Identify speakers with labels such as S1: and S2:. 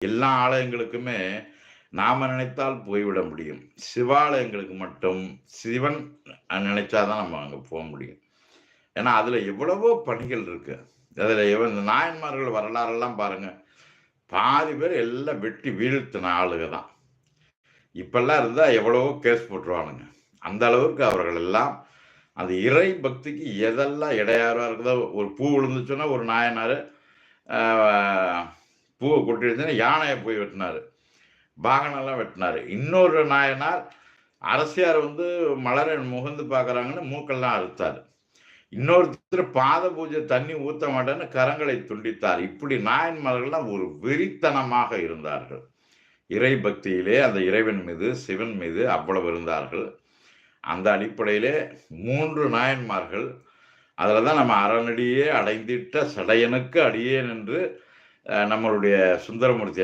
S1: எல்லா ஆலயங்களுக்குமே நாம நினைத்தால் போய்விட முடியும். சிவாலயங்களுக்கு மட்டும் சிவன் நினைச்சாதான் நம்ம அங்கே போக முடியும். ஏன்னா அதுல எவ்வளவோ பணிகள் இருக்கு. அதில் எவ- இந்த நாயன்மார்கள் வரலாறெல்லாம் பாருங்க. பாதி பேர் எல்லாம் வெட்டி வீழ்த்தின ஆளுக தான். இப்பெல்லாம் இருந்தால் எவ்வளவோ கேஸ் போட்டுருவானுங்க. அந்த அளவுக்கு அவர்கள் எல்லாம் அந்த இறை பக்திக்கு எதெல்லாம் இடையாறா இருக்குதோ ஒரு பூ விழுந்துச்சுன்னா ஒரு நாயனார் பூவை கொட்டிருந்துன்னா யானையை போய் வெட்டினார். பாகனெல்லாம் வெட்டினார். இன்னொரு நாயனார் அரசியார் வந்து மலரை முகந்து பார்க்குறாங்கன்னு மூக்கெல்லாம் அறுத்தார். இன்னொருத்தர் பாத பூஜை தண்ணி ஊற்ற மாட்டேன்னு கரங்களை துண்டித்தார். இப்படி நாயன்மார்கள்லாம் ஒரு வெறித்தனமாக இருந்தார்கள். இறை பக்தியிலே அந்த இறைவன் மீது சிவன் மீது அவ்வளவு இருந்தார்கள். அந்த அடிப்படையிலே மூன்று நாயன்மார்கள் அதில் தான் நம்ம அறநடியே அடைந்திட்ட சடையனுக்கு அடியேன் என்று நம்மளுடைய சுந்தரமூர்த்தி